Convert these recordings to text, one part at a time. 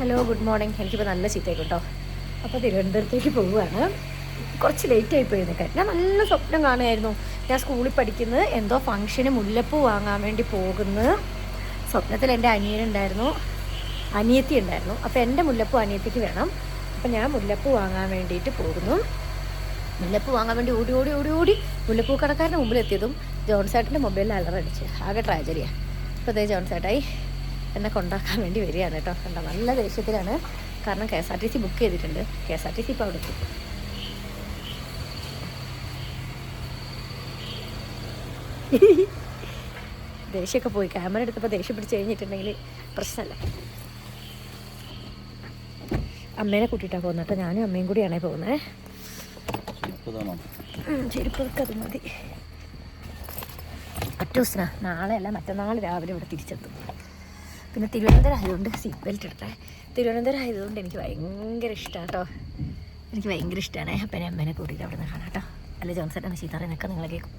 Hello good morning എനിക്കിപ്പോൾ നല്ല ചീത്തയായി കേട്ടോ അപ്പോൾ തിരുവനന്തപുരത്തേക്ക് പോവുകയാണ്. കുറച്ച് ലേറ്റ് ആയി പോയി നിൽക്കാൻ. ഞാൻ നല്ല സ്വപ്നം കാണുമായിരുന്നു ഞാൻ സ്കൂളിൽ പഠിക്കുന്നത് എന്തോ ഫംഗ്ഷന് മുല്ലപ്പൂ വാങ്ങാൻ വേണ്ടി പോകുന്നു. സ്വപ്നത്തിൽ എന്റെ അനിയനുണ്ടായിരുന്നു അനിയത്തി ഉണ്ടായിരുന്നു. അപ്പോൾ എന്റെ മുല്ലപ്പൂ അനിയത്തിക്ക് വേണം. അപ്പോൾ ഞാൻ മുല്ലപ്പൂ വാങ്ങാൻ വേണ്ടിയിട്ട് പോകുന്നു. മുല്ലപ്പൂ വാങ്ങാൻ വേണ്ടി ഓടി ഓടി ഓടി ഓടി മുല്ലപ്പൂ കടക്കാരന്റെ മുമ്പിൽ എത്തിയതും ജോൺസേട്ടന്റെ മൊബൈലിൽ അലറടിച്ച്. ആകെ ട്രാജഡിയാണ് അപ്പോൾ അതേ ജോൺസേട്ടായി. എന്നെ കൊണ്ടാക്കാൻ വേണ്ടി വരികയാണ് കേട്ടോ. കണ്ടോ നല്ല ദേഷ്യത്തിലാണ്. കാരണം K S R T C book ചെയ്തിട്ടുണ്ട്. K S R T C ഇപ്പോൾ അവിടെ എത്തും. ദേഷ്യമൊക്കെ പോയി. ക്യാമറ എടുത്തപ്പോൾ ദേഷ്യം പിടിച്ച് കഴിഞ്ഞിട്ടുണ്ടെങ്കിൽ പ്രശ്നമല്ല. അമ്മേനെ കൂട്ടിയിട്ടാണ് പോകുന്നത് കേട്ടോ. ഞാനും അമ്മയും കൂടിയാണേ പോകുന്നത് ചെരുപ്പൊക്കെ അത് മതി. ഒറ്റ ദിവസന നാളെ അല്ല മറ്റന്നാൾ രാവിലെ ഇവിടെ തിരിച്ചെത്തും. പിന്നെ തിരുവനന്തപുരം ആയതുകൊണ്ട് സീറ്റ് ബെൽറ്റ് എടുത്തേ. തിരുവനന്തപുരം ആയതുകൊണ്ട് എനിക്ക് ഭയങ്കര ഇഷ്ടമാണ് കേട്ടോ എനിക്ക് ഭയങ്കര ഇഷ്ടമാണ് അപ്പം ഞാൻ അമ്മേനെ കൂട്ടിയിട്ട് അവിടെ നിന്ന് കാണാം കേട്ടോ അല്ലെ ജോൺസൺ എന്നൊക്കെ നിങ്ങൾ കേൾക്കും.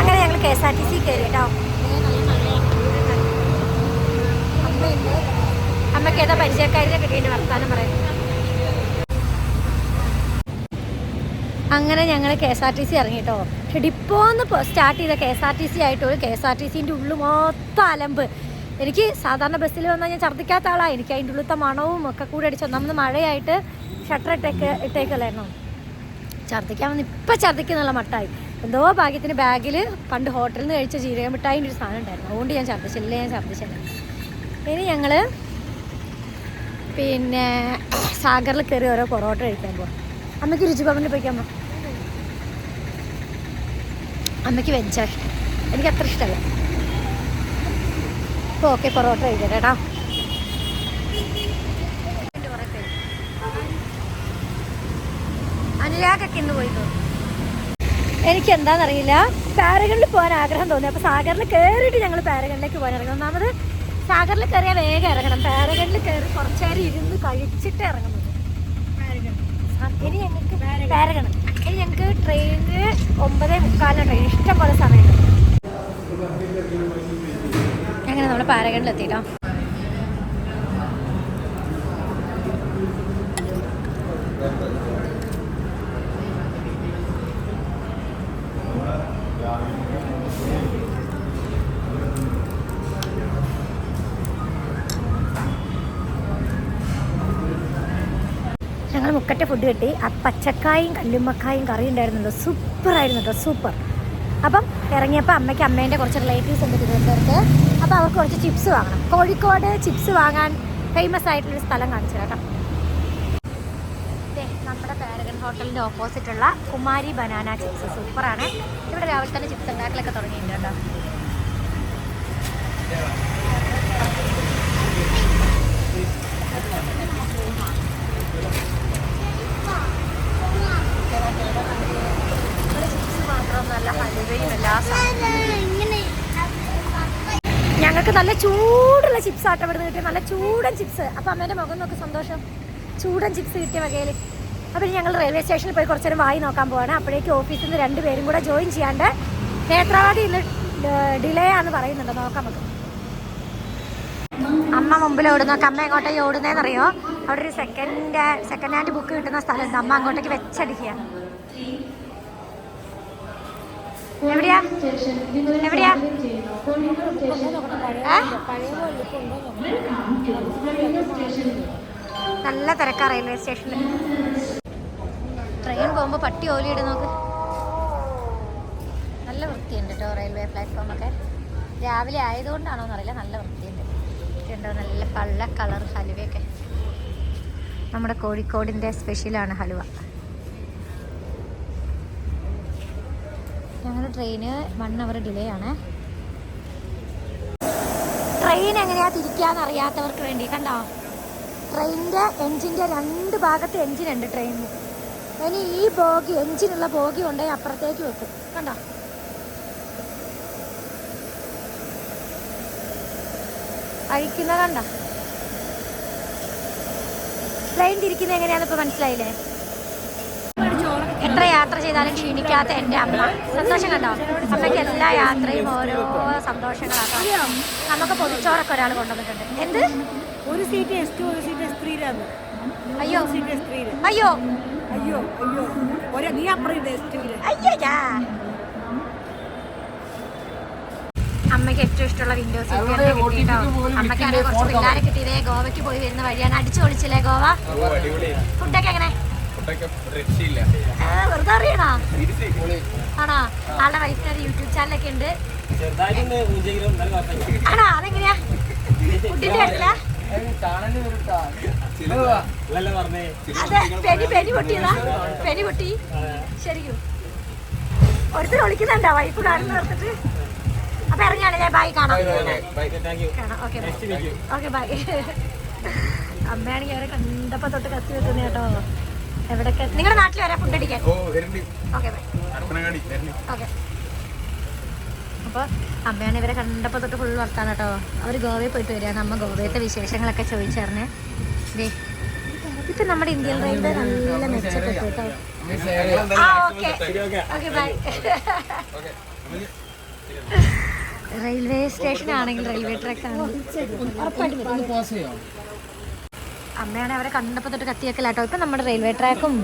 അങ്ങനെ ഞങ്ങൾ K S R T C കയറി കേട്ടോ അമ്മയ്ക്ക് ഏതാ പരിചയക്കാരിനെ കിട്ടിയിട്ട് വർത്താനം പറയുന്നത്? അങ്ങനെ ഞങ്ങൾ K S R T C ഇറങ്ങി കേട്ടോ പക്ഷെ ഡിപ്പോന്ന് സ്റ്റാർട്ട് ചെയ്ത K S R T C ആയിട്ട് ഒരു കെ എസ് ആർ ടി സിന്റെ ഉള്ളു മൊത്തം അലമ്പ്. എനിക്ക് സാധാരണ ബസ്സിൽ വന്നാൽ ഞാൻ ഛർദ്ദിക്കാത്ത ആളാണ് എനിക്ക് അതിന്റെ ഉള്ളിലത്തെ മണവും ഒക്കെ കൂടെ അടിച്ചു ഒന്നാമത് മഴയായിട്ട് ഷട്ടർ ഇട്ടേക്ക് ഇട്ടേക്കല്ലായിരുന്നു ഛർദ്ദിക്കാൻ വന്ന് ഇപ്പം ഛർദ്ദിക്കുന്നുള്ള മട്ടായി. എന്തോ ഭാഗ്യത്തിന് ബാഗിൽ പണ്ട് ഹോട്ടലിൽ നിന്ന് കഴിച്ച ജീരക മിഠായിന്റെ ഒരു സാധനം ഉണ്ടായിരുന്നു. അതുകൊണ്ട് ഞാൻ ഛർദ്ദിച്ചില്ല ഞാൻ ഛർദ്ദിച്ചില്ല. ഇനി ഞങ്ങൾ പിന്നെ സാഗറിൽ കയറി ഓരോ പൊറോട്ട കഴിക്കാൻ പോകും അമ്മയ്ക്ക് രുചിഭവനിൽ പോയിക്കാൻ പോകാം അമ്മയ്ക്ക് വെഞ്ചാ എനിക്ക് അത്ര ഇഷ്ടമല്ല അപ്പോൾ ഓക്കെ പൊറോട്ട കഴിക്കാം കേട്ടോ. അനുരാഗൊക്കെ ഇന്ന് പോയി തോന്നുന്നു. എനിക്ക് എന്താണെന്നറിയില്ല പാരഗണിൽ പോകാൻ ആഗ്രഹം തോന്നി. അപ്പോൾ സാഗറിൽ കയറിയിട്ട് ഞങ്ങൾ പാരഗണിലേക്ക് പോകാൻ ഇറങ്ങും. ഒന്നാമത് സാഗറിൽ കയറിയാൽ വേഗം ഇറങ്ങണം. പാരഗണിൽ കയറി കുറച്ചേരം ഇരുന്ന് കഴിച്ചിട്ട് ഇറങ്ങുന്നത് ഇനി ഞങ്ങൾക്ക് പാരഗൺ. ഇനി ഞങ്ങൾക്ക് ട്രെയിനിന് ഒമ്പതേ മുക്കാലിന് ട്രെയിൻ ഇഷ്ടംപോലെ സമയമുണ്ട്. അങ്ങനെ നമ്മൾ പാരഗണിലെത്തിട്ടോ ഞങ്ങൾ മുക്കറ്റ ഫുഡ് കിട്ടി. ആ പച്ചക്കായും കല്ലുമ്മക്കായും കറി ഉണ്ടായിരുന്നല്ലോ. സൂപ്പറായിരുന്നു കേട്ടോ സൂപ്പർ അപ്പം ഇറങ്ങിയപ്പോൾ അമ്മയ്ക്ക് അമ്മേന്റെ കുറച്ച് റിലേറ്റീവ്സ് ഉണ്ട് തിരുവനന്തപുരത്ത്. അപ്പോൾ അവർക്ക് കുറച്ച് ചിപ്സ് വാങ്ങണം. കോഴിക്കോട് ചിപ്സ് വാങ്ങാൻ ഫേമസ് ആയിട്ടുള്ളൊരു സ്ഥലം കാണിച്ചു കേട്ടോ. നമ്മുടെ പാരഗൺ ഹോട്ടലിന്റെ ഓപ്പോസിറ്റുള്ള കുമാരി ബനാന ചിപ്സ് സൂപ്പറാണ് ഇവിടെ രാവിലെ തന്നെ ചിപ്സ് ഉണ്ടാക്കലൊക്കെ തുടങ്ങിയിട്ടുണ്ട് കേട്ടോ. ഞങ്ങൾക്ക് നല്ല ചൂടുള്ള ചിപ്സ് ആട്ടം ഇവിടുന്ന് കിട്ടിയ നല്ല ചൂടൻ ചിപ്സ് അപ്പം അമ്മേന്റെ മുഖം നോക്കി സന്തോഷം. ചൂടൻ ചിപ്സ് കിട്ടിയ വകയിൽ അപ്പം ഞങ്ങൾ റെയിൽവേ സ്റ്റേഷനിൽ പോയി കുറച്ചേരം വായി നോക്കാൻ പോവാണ്. അപ്പോഴേക്ക് ഓഫീസിൽ നിന്ന് രണ്ടുപേരും കൂടെ ജോയിൻ ചെയ്യാണ്ട് നേത്രാവതി ഇന്ന് ഡിലേ ആണെന്ന് പറയുന്നുണ്ട്. നോക്കാം നമുക്ക്. അമ്മ മുമ്പിൽ ഓടുന്നു. അമ്മ എങ്ങോട്ടേക്ക് അറിയോ അവിടെ ഒരു സെക്കൻഡ് സെക്കൻഡ് ഹാൻഡ് ബുക്ക് കിട്ടുന്ന സ്ഥലമുണ്ട്. അമ്മ അങ്ങോട്ടേക്ക് വെച്ചടിക്കുക. എവിടെയാ? എവിടെയാ? നല്ല തിരക്കാ റെയിൽവേ സ്റ്റേഷനിൽ ട്രെയിൻ പോകുമ്പോൾ പട്ടി ഓലിയിട് നോക്ക്. നല്ല വൃത്തിയുണ്ട് കേട്ടോ റെയിൽവേ പ്ലാറ്റ്ഫോം ഒക്കെ. രാവിലെ ആയതുകൊണ്ടാണോ എന്നറിയില്ല നല്ല വൃത്തിയുണ്ട്. ഉണ്ടോ നല്ല പള്ള കളർ ഹലുവയൊക്കെ. നമ്മുടെ കോഴിക്കോടിന്റെ സ്പെഷ്യലാണ് ഹലുവ. ഞങ്ങളുടെ ട്രെയിന് വൺ അവർ ഡിലേ ആണ്. ട്രെയിൻ എങ്ങനെയാ തിരിക്കാന്ന് അറിയാത്തവർക്ക് വേണ്ടി കണ്ടോ? ട്രെയിനിന്റെ എൻജിന്റെ രണ്ട് ഭാഗത്ത് എൻജിൻ ഉണ്ട് ട്രെയിനിന് ഇനി ഈ ബോഗി എൻജിനുള്ള ബോഗി കൊണ്ടുപോയി അപ്പുറത്തേക്ക് വെക്കും. കണ്ടോ? അഴിക്കുന്ന കണ്ട. ട്രെയിൻ തിരിക്കുന്നത് എങ്ങനെയാണെന്ന് ഇപ്പൊ മനസ്സിലായില്ലേ? എത്ര യാത്ര ചെയ്താലും ക്ഷീണിക്കാത്ത എന്റെ അമ്മ. സന്തോഷം കണ്ടോ? അമ്മയ്ക്ക് എല്ലാ യാത്രയും ഓരോ സന്തോഷങ്ങളാക്കാം. നമുക്ക് പൊതിച്ചോറൊക്കെ ഒരാൾ കൊണ്ടുവന്നിട്ടുണ്ട്. എന്ത്? ഒരു സീറ്റ് എസ് ടു ഒരു സീറ്റ് എസ് ത്രീയിലാണ് അയ്യോ. അയ്യോ. അയ്യോ അയ്യോ. നീ അപ്പുറം ഇത് അമ്മയ്ക്ക് ഏറ്റവും ഇഷ്ടമുള്ള വിൻഡോ സീറ്റ് കിട്ടിയിട്ടോ? അമ്മയ്ക്കാണെങ്കിൽ കുറച്ച് പിള്ളേരെ കിട്ടിയതേ ഗോവയ്ക്ക് പോയി വരുന്ന വഴിയാണ്. അടിച്ചു പൊളിച്ചില്ലേ ഗോവ? ഫുഡൊക്കെ എങ്ങനെ? ആ, വെറുതെ അറിയണോ? ആണോ? ആളുടെ വൈഫിന് ഒരു യൂട്യൂബ് ചാനലൊക്കെ ഉണ്ട്. ആണോ? അതെങ്ങനെയാ? ഫുഡിന്റെ കാര്യത്തില? അതെ പെനി പെനി പൊട്ടിയതാ. പെനി പൊട്ടി. ശരിക്കും. ഒരുത്തർ വിളിക്കുന്നുണ്ടോ? വൈഫ് കാണുന്ന നിർത്തിട്ട് അപ്പൊ ഇറങ്ങിയാണ് ഞാൻ ബൈ കാണാം. ഓക്കെ ബൈ അമ്മയാണെങ്കിൽ അവരെ കണ്ടപ്പോ തൊട്ട് കത്തി വെക്കുന്ന കേട്ടോ. എവിടൊക്കെ നിങ്ങളുടെ നാട്ടിൽ വരാം ഫുഡ് അടിക്കാൻ. ഓക്കെ ബൈ ഓക്കെ അപ്പോൾ അമ്മയാണ് ഇവരെ കണ്ടപ്പോൾ തൊട്ട് ഫുൾ വർത്താണ് കേട്ടോ. അവർ ഗോവയിൽ പോയിട്ട് വരികയാണ്. അമ്മ ഗോവയത്തെ വിശേഷങ്ങളൊക്കെ ചോദിച്ചറിഞ്ഞ്. ദേ ഇപ്പം നമ്മുടെ ഇന്ത്യൻ റെയിൽവേ നല്ല മെച്ചപ്പെട്ടു കേട്ടോ. ആ okay okay bye railway station ആണെങ്കിൽ റെയിൽവേ ട്രാക്ക് ആണ് അമ്മയാണ് അവരെ കണ്ടപ്പോൾ തൊട്ട് കത്തിയൊക്കെ കേട്ടോ ഇപ്പം നമ്മുടെ റെയിൽവേ ട്രാക്കും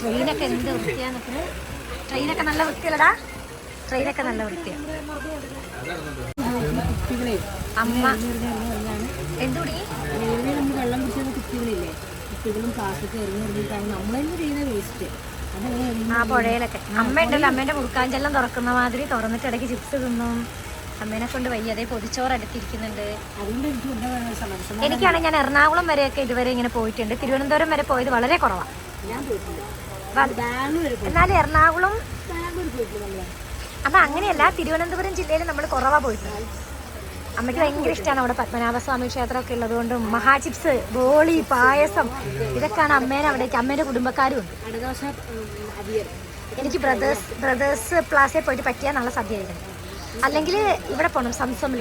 ട്രെയിനൊക്കെ എന്ത് നിൽക്കുന്നത് ട്രെയിനൊക്കെ നല്ല വൃത്തിയല്ലടാ? ട്രെയിനൊക്കെ നല്ല വൃത്തിയാണ് അമ്മ ചെയ്യുന്ന വേസ്റ്റ് ആ പുഴയിലൊക്കെ. അമ്മ ഉണ്ടല്ലോ അമ്മേന്റെ മുറുക്കാഞ്ചെല്ലാം തുറക്കുന്ന മാതിരി തുറന്നിട്ട് ഇടയ്ക്ക് ചിപ്സ് തിന്നും. അമ്മേനെ കൊണ്ട് വയ്യ. അതേ പൊതിച്ചോറ് അടുത്തിരിക്കുന്നുണ്ട്. അതുകൊണ്ട് എനിക്ക് എന്താ എനിക്കാണെങ്കിൽ ഞാൻ എറണാകുളം വരെയൊക്കെ ഇതുവരെ ഇങ്ങനെ പോയിട്ടുണ്ട്. തിരുവനന്തപുരം വരെ പോയത് വളരെ കുറവാണ് എന്നാൽ എറണാകുളം അപ്പൊ അങ്ങനെയല്ല തിരുവനന്തപുരം ജില്ലയിൽ നമ്മൾ കുറവാ പോയിട്ടുണ്ട് അമ്മയ്ക്ക് ഭയങ്കര ഇഷ്ടമാണ് അവിടെ പത്മനാഭസ്വാമി ക്ഷേത്രമൊക്കെ ഉള്ളതുകൊണ്ടും മഹാചിപ്സ് ബോളി പായസം ഇതൊക്കെയാണ് അമ്മേനെ അവിടേക്ക് അമ്മേന്റെ കുടുംബക്കാരും ഉണ്ട്. എനിക്ക് ബ്രദേഴ്സ് ബ്രദേഴ്സ് പ്ലാസിൽ പോയിട്ട് പറ്റിയാൽ നല്ല സദ്യ ആയിരുന്നു അല്ലെങ്കിൽ ഇവിടെ പോകണം സംസമിൽ.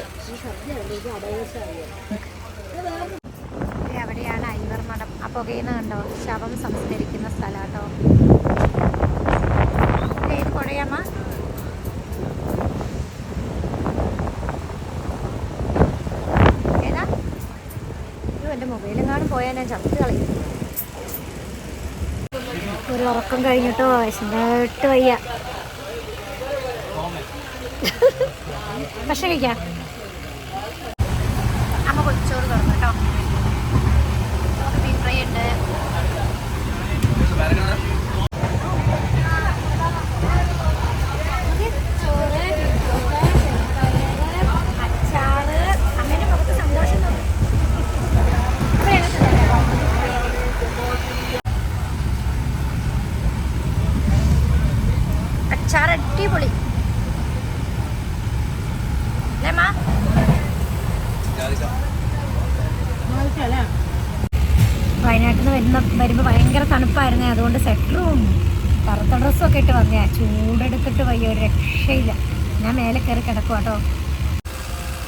അവിടെയാണ് ഐവർ മഠം. ആ പുകയെന്ന് കണ്ടോ? ശവം സംസ്കരിക്കുന്ന സ്ഥലം കേട്ടോ ഏത് പുഴയമ്മ? ഏതാ? അയ്യോ എന്റെ മൊബൈലെങ്ങാനും പോയാൽ ഞാൻ ചത്ത് കളയും. ഒരു ഉറക്കം കഴിഞ്ഞിട്ടോ? വിശന്നിട്ട് വയ്യ. ഭക്ഷണം കഴിക്കാം അമ്മ പൊതിച്ചോറ് തുറന്നു കേട്ടോ ബീഫ് ഫ്രൈ ഉണ്ട് ചോറ് അച്ചാറ് അമ്മേന്റെ മുഖത്ത് സന്തോഷം തോന്നി അമ്മയാണ് തിന്നല്ലോ. അച്ചാർ അടിപൊളി അല്ലേ മാ അല്ലേ വയനാട്ടിൽ നിന്ന് വരുന്ന വരുമ്പോൾ ഭയങ്കര തണുപ്പായിരുന്നേ അതുകൊണ്ട് സെറ്ററും കറുത്ത ഡ്രസ്സും ഒക്കെ ഇട്ട് വന്നേ ചൂടെടുത്തിട്ട് വയ്യ ഒരു രക്ഷയില്ല ഞാൻ മേലെ കയറി കിടക്കും കേട്ടോ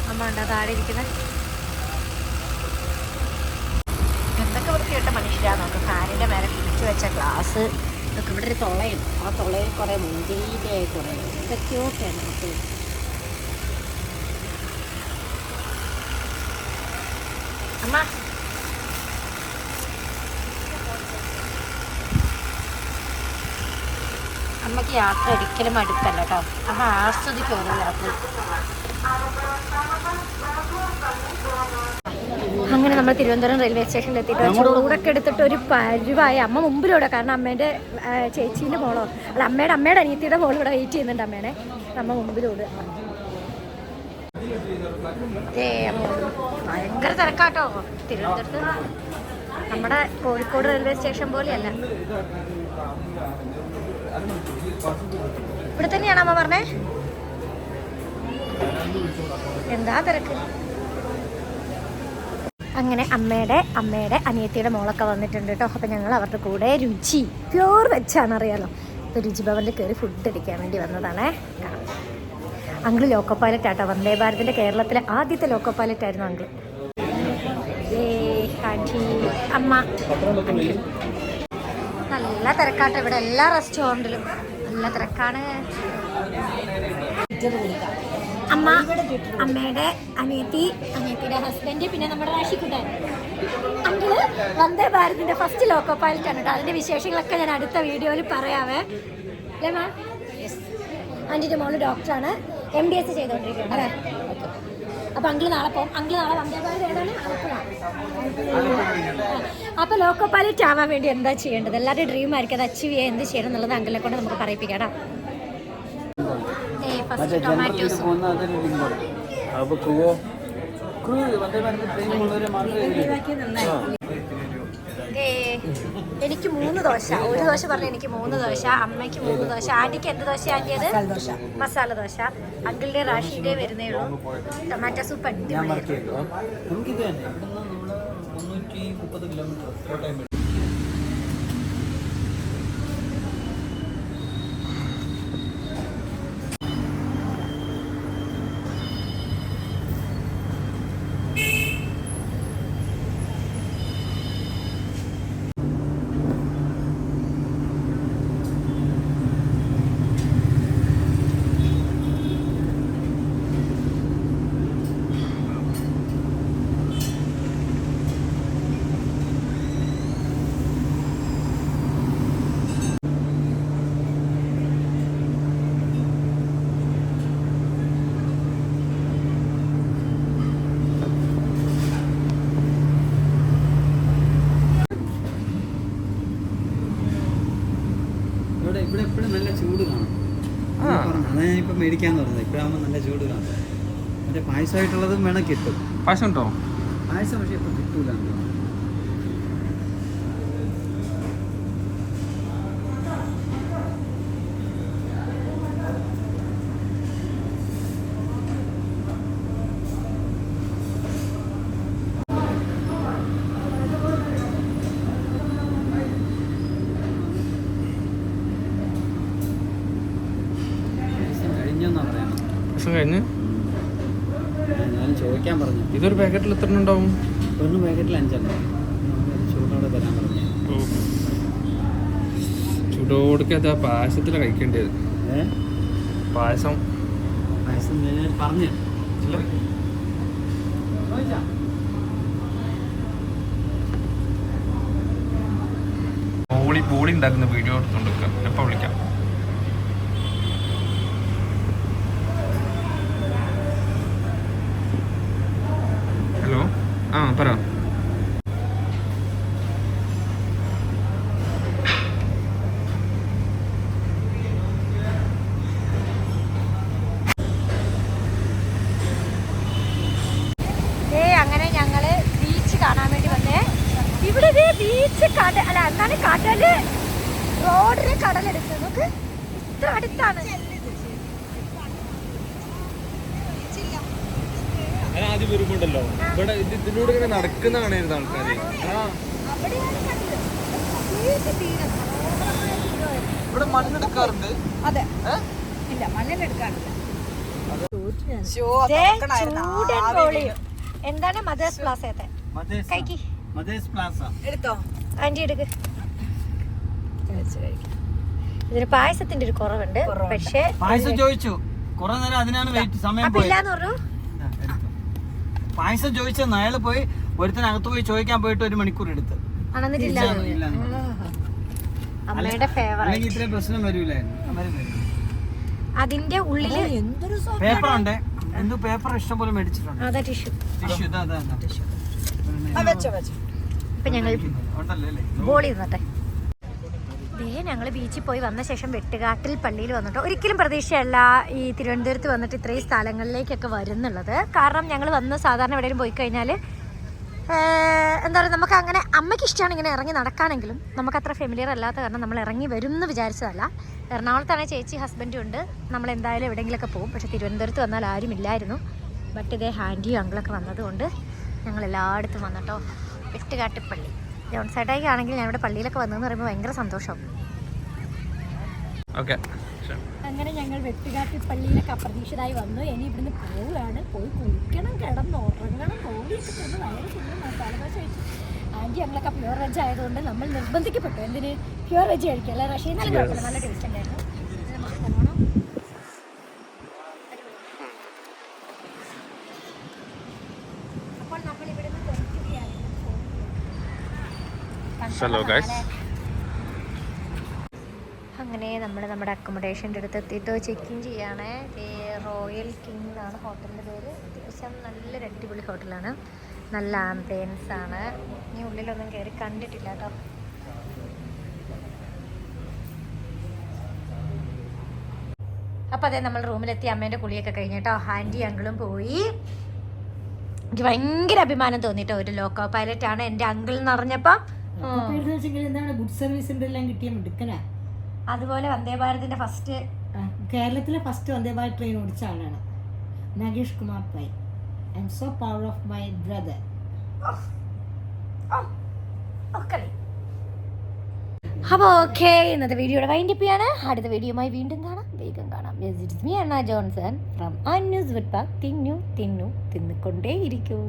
അമ്മ ഉണ്ടോ താഴെ ഇരിക്കുന്നത് എന്തൊക്കെ വൃത്തിയിട്ട മനുഷ്യരാ നോക്ക് ഫാനിന്റെ മേലെ പിടിച്ചു വെച്ച ഗ്ലാസ് ഇതൊക്കെ ഇവിടെ ഒരു തുളയുണ്ട് ആ തുളയിൽ കുറേ മുന്തിരിയുടെ കുറേ എന്തൊക്കെയോ നമുക്ക് അമ്മ. അമ്മയ്ക്ക് യാത്ര ഒരിക്കലും അടുപ്പല്ല കേട്ടോ. അമ്മ ആസ്വദിക്കും യാത്ര നമ്മൾ തിരുവനന്തപുരം റെയിൽവേ സ്റ്റേഷനിൽ എത്തിയിട്ട് ചൂടൊക്കെ എടുത്തിട്ട് ഒരു പരിവായി. അമ്മ മുമ്പിലൂടെ കാരണം അമ്മേന്റെ ചേച്ചീന്റെ മോളോ? അല്ല അമ്മയുടെ അമ്മയുടെ അനിയത്തിയുടെ മോൾ ഇവിടെ വെയിറ്റ് ചെയ്യുന്നുണ്ട് അമ്മേനെ. അമ്മ മുമ്പിലൂടെ. ഭയങ്കര തിരക്കാട്ടോ. തിരുവനന്തപുരത്ത് നമ്മുടെ കോഴിക്കോട് റെയിൽവേ സ്റ്റേഷൻ പോലെയല്ല. ഇവിടെ തന്നെയാണ് അമ്മ പറഞ്ഞേ? എന്താ തിരക്ക്? അങ്ങനെ അമ്മയുടെ അമ്മയുടെ അനിയത്തിയുടെ മോളൊക്കെ വന്നിട്ടുണ്ട് കേട്ടോ അപ്പം ഞങ്ങൾ അവരുടെ കൂടെ രുചി പ്യൂർ വെച്ചാണ് അറിയാലോ അപ്പോൾ രുചി ഭവനിൽ കയറി ഫുഡ് അടിക്കാൻ വേണ്ടി വന്നതാണേ. കാണാം അങ്കിൾ ലോക്കോ പൈലറ്റ് ആട്ടോ. വന്ദേ ഭാരതിന്റെ കേരളത്തിലെ ആദ്യത്തെ ലോക്കോ പൈലറ്റ് ആയിരുന്നു അങ്കിൾ. അമ്മ. നല്ല തിരക്കാട്ടോ ഇവിടെ എല്ലാ റെസ്റ്റോറന്റിലും നല്ല തിരക്കാണ്. അമ്മ അമ്മയുടെ അനിയത്തി അനിയത്തിയുടെ ഹസ്ബൻഡ് പിന്നെ നമ്മുടെ രാശിക്കുട്ടൻ. അങ്കിൾ വന്ദേ ഭാരതിന്റെ ഫസ്റ്റ് ലോക്കോ ആണ് കേട്ടോ അതിന്റെ വിശേഷങ്ങളൊക്കെ ഞാൻ അടുത്ത വീഡിയോയിൽ പറയാവേ. അല്ലേ മാം ആന്റിന്റെ മോൾ ഡോക്ടറാണ് എം ഡി എസ് ചെയ്തുകൊണ്ടിരിക്കുകയാണ് അല്ലേ? അപ്പൊ അങ്കിൾ നാളെ പോകും അങ്കിൾ നാളെ വന്ദേ ഭാരത് ഏതാണ് അപ്പൊ ലോക്കോ പൈലറ്റ് ആവാൻ വേണ്ടി എന്താ ചെയ്യേണ്ടത്? എല്ലാവരുടെയും ഡ്രീം ആയിരിക്കും അത് അച്ചീവ് ചെയ്യാൻ എന്ത് ചെയ്യണം എന്നുള്ളത് അങ്കിളെ കൊണ്ട് നമുക്ക് പറയിപ്പിക്കാം കേട്ടോ ഏയ് ഫസ്റ്റ് ടൊമാറ്റോസ് പോകുന്ന അതൊരു ലിങ്ക് അപ്പൊ ക്രൂവോ? ക്രൂ വന്ദേ ഭാരത് ട്രെയിൻ മാത്രമേ എനിക്ക് മൂന്ന് ദോശ. ഒരു ദോശ പറഞ്ഞ എനിക്ക് മൂന്ന് ദോശ അമ്മയ്ക്ക് മൂന്ന് ദോശ. ആന്റിക്ക് എന്ത് ദോശ ആന്റിയത് മസാല ദോശ. അങ്കിളിന്റെ റാഷിന്റെ വരുന്നേ ഉള്ളൂ. ടൊമാറ്റോ സൂപ്പ് അടിപൊളിയായിരുന്നു. ചൂട് കാണും. അതാ ഞാൻ ഇപ്പൊ മേടിക്കാൻ പറഞ്ഞത് ഇപ്പോഴാകുമ്പോൾ നല്ല ചൂട് കാണും. മറ്റേ പായസമായിട്ടുള്ളതും വേണം കിട്ടും. പായസം ഉണ്ടോ? പായസം പക്ഷെ ഇപ്പൊ കിട്ടൂല എന്ന് തോന്നുന്നു. പായസം കഴിഞ്ഞെന്നാ പറയണം പായസം കഴിഞ്ഞ്? ഞാൻ ചോദിക്കാൻ പറഞ്ഞു. ഇതൊരു പാക്കറ്റിൽ എത്ര ഉണ്ടാവും ഒന്ന് പാക്കറ്റിൽ അഞ്ചെണ്ണം ചൂടോടെ തരാൻ പറഞ്ഞു. ചൂടോടൊക്കെ അത് ആ പായസത്തിലാണ് കഴിക്കേണ്ടത് പായസം. പായസം ഞാൻ പറഞ്ഞു. ബോളി ബോളി ഉണ്ടാക്കുന്ന വീഡിയോ എടുത്തോണ്ടിരിക്കാം എപ്പോൾ വിളിക്കാം ഹലോ പറ. അങ്ങനെ ബീച്ച് കാണാൻ വേണ്ടി വന്നേ. ഇവിടെ ബീച്ച് അല്ല എന്താണ് കടൽ? റോഡിന് കടലെടുത്ത്. നോക്ക് ഇത്ര അടുത്താണ്. ഞാൻ ആദ്യം വരുമ്പോണ്ടല്ലോ. ഇവിടെ ഇത് ഇതിലൂടെ ഇങ്ങനെ നടക്കുന്നതാണ് ഇരുന്ന ആൾക്കാര്. ആ അവിടെയാണ് കടൽ. ബീച്ച് തീരം. ഇവിടെ മണ്ണെടുക്കാറുണ്ട് അതെ. ഇല്ല മണ്ണെടുക്കാറില്ല എന്താണ് മദേഴ്സ് പ്ലാസത്തെ എടുത്തോ? ആന്റി എടുക്ക്. ഇതിന് പായസത്തിന്റെ ഒരു കുറവുണ്ട്. പക്ഷേ പായസം ചോദിച്ചു. കുറെ നേരം അതിനാണ് വെയിറ്റ് സമയം ഇല്ലാന്ന് പറഞ്ഞു. പായസം ചോദിച്ചെന്ന് അയാൾ പോയി ഒരുത്തനകത്ത് പോയി ചോദിക്കാൻ പോയിട്ട് ഒരു മണിക്കൂർ എടുത്ത് അല്ലെങ്കിൽ ഇത്രയും പ്രശ്നം വരൂലായിരുന്നു. അതിന്റെ ഉള്ളിൽ എന്തൊരു പേപ്പർ ഉണ്ട് എന്ത് പേപ്പർ ഇഷ്ടം പോലെ മേടിച്ചിട്ടുണ്ട്. അതാ ടിഷ്യൂ. ടിഷ്യൂ ഇതാ ഞങ്ങൾ ബോളി നിന്നട്ടെ ദേ ഞങ്ങൾ ബീച്ചിൽ പോയി വന്ന ശേഷം വെട്ടുകാട്ടിൽ പള്ളിയിൽ വന്നിട്ട്? ഒരിക്കലും പ്രതീക്ഷയല്ല ഈ തിരുവനന്തപുരത്ത് വന്നിട്ട് ഇത്രയും സ്ഥലങ്ങളിലേക്കൊക്കെ വരുന്നുള്ളത്. കാരണം ഞങ്ങൾ വന്ന് സാധാരണ എവിടെയെങ്കിലും പോയി കഴിഞ്ഞാൽ എന്താ പറയുക നമുക്ക് അങ്ങനെ അമ്മയ്ക്ക് ഇഷ്ടമാണ് ഇങ്ങനെ ഇറങ്ങി നടക്കാനെങ്കിലും. നമുക്ക് അത്ര ഫെമിലിയർ അല്ലാത്ത കാരണം നമ്മൾ ഇറങ്ങി വരും എന്ന് വിചാരിച്ചതല്ല. എറണാകുളത്താണ് ചേച്ചി ഹസ്ബൻഡും ഉണ്ട്. നമ്മൾ എന്തായാലും എവിടെയെങ്കിലുമൊക്കെ പോകും. പക്ഷേ തിരുവനന്തപുരത്ത് വന്നാൽ ആരും ഇല്ലായിരുന്നു. ബട്ട് ഇതേ ഹാൻഡിയും അങ്കിളൊക്കെ വന്നതുകൊണ്ട് ഞങ്ങൾ എല്ലായിടത്തും വന്നിട്ടോ? വെട്ടുകാട്ടിപ്പള്ളി ജോൺ സൈഡായി ആണെങ്കിൽ ഞാൻ ഇവിടെ പള്ളിയിലൊക്കെ വന്നതെന്ന് പറയുമ്പോൾ ഭയങ്കര സന്തോഷം. ഓക്കെ. അങ്ങനെ ഞങ്ങൾ വെട്ടുകാട്ടി പള്ളിയിലൊക്കെ അപ്രതീക്ഷിതമായി വന്നു. ഇനി ഇവിടുന്ന് പോവുകയാണ്. പോയി കുളിക്കണം കിടന്ന് ഉറങ്ങണം. വയറ് മസാല ദോശ കഴിച്ചു ആന്റി ഞങ്ങളൊക്കെ പ്യുവർ വെജ് ആയതുകൊണ്ട് നമ്മൾ നിർബന്ധിക്കപ്പെട്ടു. എന്തിന്? പ്യുവർ വെജ് കഴിക്കാം. അല്ലെ റഷ്യയിൽ കുഴപ്പമില്ല. നല്ല ടേസ്റ്റ് ഉണ്ടായിരുന്നു ഇത് നമുക്ക് പോകണം അപ്പോൾ നമ്മൾ ഇവിടുന്ന് പുറത്തുകയാണ് Hello, ഗൈസ് അങ്ങനെ നമ്മൾ നമ്മുടെ അക്കോമഡേഷന്റെ അടുത്ത് എത്തിയിട്ട് ചെക്ക് ഇൻ ചെയ്യാണ്. റോയൽ കിങ് എന്നാണ് ഹോട്ടലിന്റെ പേര്. അത്യാവശ്യം നല്ലൊരു അടിപൊളി ഹോട്ടലാണ്. നല്ല ആംബിയൻസ് ആണ്. ഇനി ഉള്ളിലൊന്നും കയറി കണ്ടിട്ടില്ല കേട്ടോ. അപ്പോൾ അതെ നമ്മൾ റൂമിലെത്തി. അമ്മേന്റെ കുളിയൊക്കെ കഴിഞ്ഞിട്ടോ ആന്റി അങ്കിളും പോയി. എനിക്ക് ഭയങ്കര അഭിമാനം തോന്നിട്ടോ. ഒരു ലോക്കോ പൈലറ്റ് ആണ്. എന്റെ അങ്കിൾ എന്ന് പറഞ്ഞപ്പോൾ വെച്ചെങ്കിൽ എന്താണ് ഗുഡ് സർവീസ് എല്ലാം കിട്ടിയ മിടുക്കനാ അതുപോലെ വന്ദേ ഭാരതിന്റെ ഫസ്റ്റ് കേരളത്തിലെ ഫസ്റ്റ് വന്ദേ ഭാരത് ട്രെയിൻ ഓടിച്ച ആളാണ്. Nagesh Kumar Pai. I'm so power of my brother അപ്പോൾ ഓക്കെ ഇന്നത്തെ വീഡിയോയുടെ വൈൻഡ് അപ്പ് ചെയ്യാണ്. അടുത്ത വീഡിയോയുമായി വീണ്ടും കാണാം. വേഗം കാണാം. മീ അണ്ണ ജോൺസൺ ഫ്രം അന്യൂസ് വിട്ട് തിന്നു തിന്നു തിന്നുകൊണ്ടേയിരിക്കൂ.